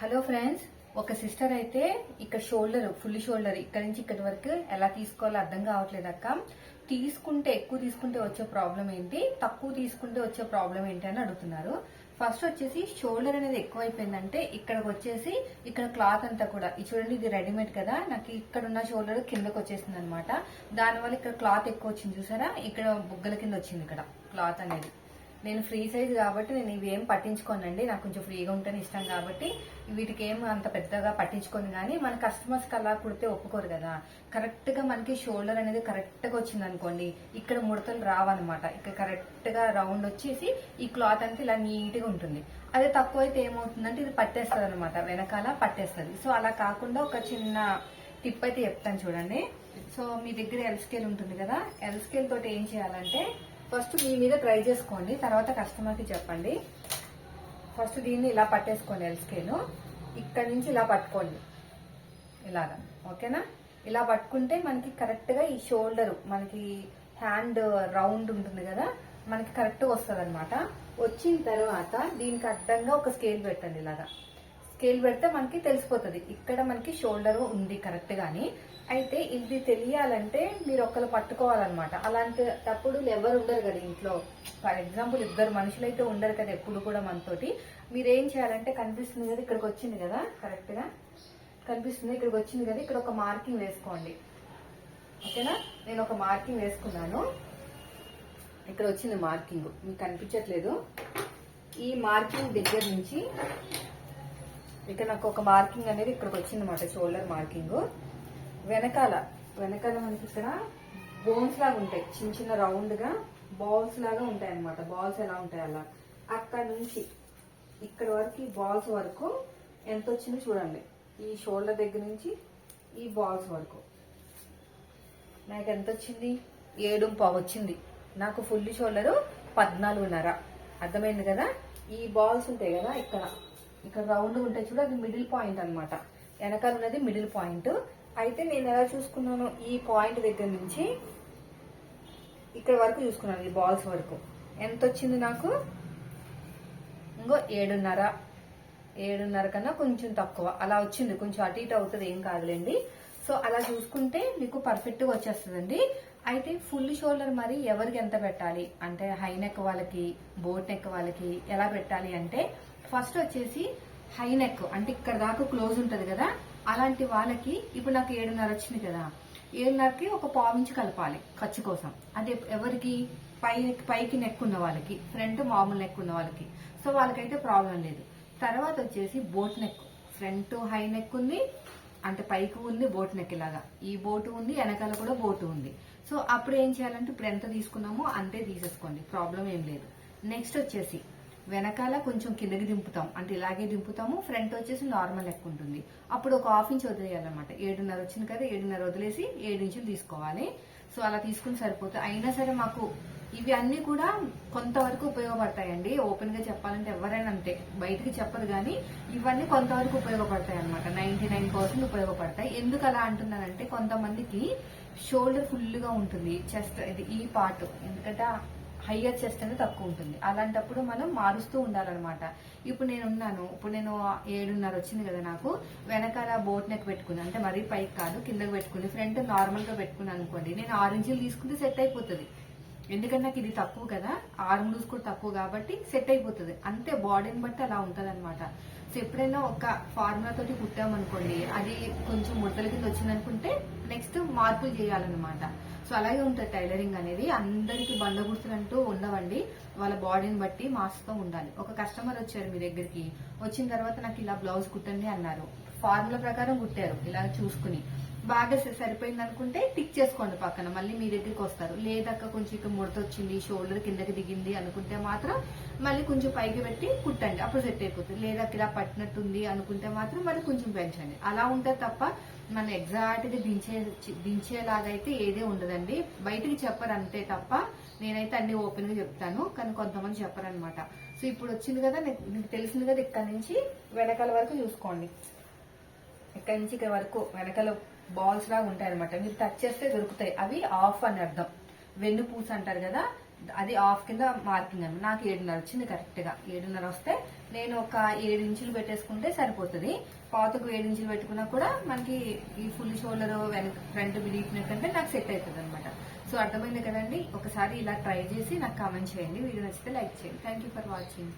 Hello friends ఒక sister అయితే ఇక్కడ షోల్డర్ ఫుల్ షోల్డర్ ఇక్కడ నుంచి ఇక్కడ వరకు ఎలా తీసుకోవాలో అర్థం కావట్లేదు అక్క. తీసుకుంటే ఎక్కువ తీసుకుంటే వచ్చే ప్రాబ్లం ఏంటి? తక్కువ తీసుకుంటే వచ్చే ప్రాబ్లం ఏంటి అని అడుగుతున్నారు. ఫస్ట్ వచ్చేసి షోల్డర్ అనేది ఎక్కువ అయిపోయిందంటే ఇక్కడికి వచ్చేసి ఇక్కడ క్లాత్ అంతా కూడా ఇది చూడండి ఇది రెడీమేడ్ కదా నాకు ఇక్కడ ఉన్న షోల్డర్ కిందకి వచ్చేసింది అనమాట దానివల్ల ఇక్కడ క్లాత్ ఎక్కువ వచ్చింది చూసారా? ఇక్కడ బుగ్గల కింద వచ్చింది ఇక్కడ క్లాత్ అనేది. నేను ఫ్రీ సైజ్ కాబట్టి నేను ఇవి ఏం పట్టించుకోనండి. నాకు కొంచెం ఫ్రీగా ఉంటేనే ఇష్టం కాబట్టి వీటికి ఏం అంత పెద్దగా పట్టించుకోను కానీ మన కస్టమర్స్కి అలా కుడితే ఒప్పుకోరు కదా. కరెక్ట్గా మనకి షోల్డర్ అనేది కరెక్ట్గా వచ్చింది అనుకోండి ఇక్కడ ముడతలు రావన్నమాట. ఇక్కడ కరెక్ట్గా రౌండ్ వచ్చేసి ఈ క్లాత్ అంతా ఇలా నీట్గా ఉంటుంది. అదే తక్కువ అయితే ఏమవుతుందంటే ఇది పట్టేస్తుంది అనమాట వెనకాల పట్టేస్తుంది. సో అలా కాకుండా ఒక చిన్న టిప్ అయితే చెప్తాను చూడండి. సో మీ దగ్గర ఎల్ స్కేల్ ఉంటుంది కదా. ఎల్ స్కేల్ తోటి ఏం చేయాలంటే ఫస్ట్ మీ మీద ట్రై చేసుకోండి తర్వాత కస్టమర్కి చెప్పండి. ఫస్ట్ దీన్ని ఇలా పట్టేసుకోండి ఎల్ ఇక్కడ నుంచి ఇలా పట్టుకోండి. ఇలాగా ఓకేనా? ఇలా పట్టుకుంటే మనకి కరెక్ట్గా ఈ షోల్డర్ మనకి హ్యాండ్ రౌండ్ ఉంటుంది కదా మనకి కరెక్ట్గా వస్తుంది అనమాట వచ్చిన తర్వాత దీనికి అడ్డంగా ఒక స్కేల్ పెట్టండి ఇలాగా. స్కేల్ పెడితే మనకి తెలిసిపోతుంది. ఇక్కడ మనకి షోల్డర్ ఉంది కరెక్ట్ గాని. అయితే ఇది తెలియాలంటే మీరు ఒక్కరు పట్టుకోవాలన్నమాట. అలాంటప్పుడు ఎవరు ఉండరు కదా ఇంట్లో. ఫర్ ఎగ్జాంపుల్ ఇద్దరు మనుషులు అయితే ఉండరు కదా ఎప్పుడు కూడా మనతోటి. మీరు ఏం చేయాలంటే కనిపిస్తుంది కదా ఇక్కడికి వచ్చింది కదా కరెక్ట్గా? కనిపిస్తుంది ఇక్కడికి వచ్చింది కదా ఇక్కడ ఒక మార్కింగ్ వేసుకోండి. ఓకేనా? నేను ఒక మార్కింగ్ వేసుకున్నాను. ఇక్కడ వచ్చింది మార్కింగ్. మీకు కనిపించట్లేదు. ఈ మార్కింగ్ దగ్గర నుంచి ఇక్కడ నాకు ఒక మార్కింగ్ అనేది ఇక్కడికి వచ్చింది అనమాట షోల్డర్ మార్కింగ్. వెనకాల వెనకాల మనకి ఇక్కడ బోన్స్ లాగా ఉంటాయి చిన్న చిన్న రౌండ్గా బాల్స్ లాగా ఉంటాయి అనమాట బాల్స్ ఎలా ఉంటాయి అలా? అక్కడ నుంచి ఇక్కడ వరకు బాల్స్ వరకు ఎంత వచ్చిందో చూడండి. ఈ షోల్డర్ దగ్గర నుంచి ఈ బాల్స్ వరకు. నాకు ఎంత వచ్చింది? ఏడు పావు వచ్చింది. నాకు ఫుల్ షోల్డర్ పద్నాలుగున్నర. అర్థమైంది కదా? ఈ బాల్స్ ఉంటాయి కదా ఇక్కడ. ఇక్కడ రౌండ్ ఉంటాయి చూడ అది మిడిల్ పాయింట్ అన్నమాట. వెనకాల ఉన్నది మిడిల్ పాయింట్ అయితే నేను ఎలా చూసుకున్నాను ఈ పాయింట్ దగ్గర నుంచి ఇక్కడ వరకు చూసుకున్నాను ఈ బాల్స్ వరకు. ఎంత వచ్చింది నాకు? ఇంకో ఏడున్నర. ఏడున్నర కన్నా కొంచెం తక్కువ. అలా వచ్చింది. కొంచెం అటు ఇటు అవుతుంది ఏం కాదులేండి. సో అలా చూసుకుంటే మీకు పర్ఫెక్ట్గా వచ్చేస్తుందండి. అయితే ఫుల్ షోల్డర్ మరి ఎవరికి ఎంత పెట్టాలి? అంటే హై నెక్ వాళ్ళకి బోట్ నెక్ వాళ్ళకి ఎలా పెట్టాలి అంటే ఫస్ట్ వచ్చేసి హై నెక్ అంటే ఇక్కడ దాకా క్లోజ్ ఉంటది కదా అలాంటి వాళ్ళకి ఇప్పుడు నాకు ఏడున్నర వచ్చింది కదా ఏడున్నరకి ఒక పావించి కలపాలి ఖర్చు కోసం. అంటే ఎవరికి? పై పైకి నెక్ ఉన్న వాళ్ళకి ఫ్రంట్ మామూలు నెక్ ఉన్న వాళ్ళకి. సో వాళ్ళకైతే ప్రాబ్లం లేదు. తర్వాత వచ్చేసి boat neck front high neck ఉంది అంటే పైకి ఉంది బోట్ నెక్ ఇలాగా ఈ బోటు ఉంది వెనకాల కూడా బోటు ఉంది. సో అప్పుడు ఏం చేయాలంటే ఇప్పుడు ఎంత తీసుకున్నామో అంతే తీసేసుకోండి ప్రాబ్లం ఏం లేదు. నెక్స్ట్ వచ్చేసి వెనకాల కొంచెం కిందకి దింపుతాం. అంటే ఇలాగే దింపుతాము ఫ్రంట్ వచ్చేసి నార్మల్ లెక్క ఉంటుంది. అప్పుడు ఒక హాఫ్ ఇంచ్ వదిలేయాలన్నమాట. ఏడున్నర వచ్చింది కదా ఏడున్నర వదిలేసి ఏడు ఇంచులు తీసుకోవాలి. సో అలా తీసుకుని సరిపోతుంది అయినా సరే మాకు ఇవి అన్ని కూడా కొంతవరకు ఉపయోగపడతాయండి. ఓపెన్గా చెప్పాలంటే ఎవరైనా అంతే. బయటికి చెప్పదు కానీ ఇవన్నీ కొంతవరకు ఉపయోగపడతాయి అనమాట నైన్టీ నైన్ పర్సెంట్ ఉపయోగపడతాయి. ఎందుకు అలా అంటున్నానంటే కొంతమందికి షోల్డర్ ఫుల్గా ఉంటుంది. చెస్ట్ ఇది ఈ పార్ట్. ఎందుకంటే హైయర్ చెస్ట్ అనేది తక్కువ ఉంటుంది. అలాంటప్పుడు మనం మారుస్తూ ఉండాలన్నమాట. ఇప్పుడు నేను ఉన్నాను ఇప్పుడు నేను ఏడున్నర వచ్చింది కదా నాకు వెనకాల బోట్ నెక్ పెట్టుకుని అంటే మరీ పైకి కాదు కిందకు పెట్టుకుని ఫ్రంట్ నార్మల్గా పెట్టుకుని అనుకోండి నేను ఆరెంజ్లు తీసుకుంటే సెట్ అయిపోతుంది. ఎందుకంటే నాకు ఇది తక్కువ కదా ఆర్మ్ లూజ్ కూడా తక్కువ కాబట్టి సెట్ అయిపోతుంది. అంతే బాడీని బట్టి అలా ఉంటది అనమాట సో ఎప్పుడైనా ఒక ఫార్ములా తోటి కుట్టామనుకోండి అది కొంచెం ముద్దల కింద వచ్చిందనుకుంటే నెక్స్ట్ మార్పులు చేయాలన్నమాట. సో అలాగే ఉంటుంది టైలరింగ్ అనేది. అందరికీ బండ గుర్తులంటూ ఉండవండి. వాళ్ళ బాడీని బట్టి మాస్తో ఉండాలి. ఒక కస్టమర్ వచ్చారు మీ దగ్గరికి వచ్చిన తర్వాత నాకు ఇలా బ్లౌజ్ కుట్టండి అన్నారు. ఫార్ములా ప్రకారం కుట్టారు ఇలా చూసుకుని. బాగా సరిపోయింది అనుకుంటే టిక్ చేసుకోండి పక్కన. మళ్ళీ మీ దగ్గరికి వస్తారు. లేదక్క కొంచెం ఇక ముడత వచ్చింది షోల్డర్ కిందకి దిగింది అనుకుంటే మాత్రం మళ్ళీ కొంచెం పైకి పెట్టి కుట్టండి. అప్పుడు సెట్ అయిపోతుంది. లేదా ఇలా పట్టినట్టుంది అనుకుంటే మాత్రం మళ్ళీ కొంచెం పెంచండి. అలా ఉంటే తప్ప మనం ఎగ్జాక్ట్గా దించే దించేలాగైతే ఏదే ఉండదండి. బయటికి చెప్పరు అంతే తప్ప నేనైతే అన్ని ఓపెన్గా చెప్తాను. కానీ కొంతమంది చెప్పరనమాట సో ఇప్పుడు వచ్చింది కదా మీకు తెలిసింది కదా ఇక్కడ నుంచి వెనకాల వరకు చూసుకోండి. ఇక్కడ నుంచి ఇక్కడ వరకు వెనకాల బాల్స్ లాగా ఉంటాయి అనమాట మీరు టచ్ చేస్తే దొరుకుతాయి. అవి ఆఫ్ అని అర్థం. వెన్ను పూస అంటారు కదా అది ఆఫ్ కింద మార్కింగ్ అనమాట నాకు ఏడున్నర వచ్చింది కరెక్ట్గా. ఏడున్నర వస్తే నేను ఒక ఏడు ఇంచులు పెట్టేసుకుంటే సరిపోతుంది. పాతకు ఏడు ఇంచులు పెట్టుకున్నా కూడా మనకి ఈ ఫుల్ షోల్డర్ వెనక ఫ్రంట్ డీప్ నెక్ అంటే నాకు సెట్ అవుతుంది అనమాట సో అర్థమైంది కదండి? ఒకసారి ఇలా ట్రై చేసి నాకు కామెంట్ చేయండి. వీడియో నచ్చితే లైక్ చేయండి. Thank you for watching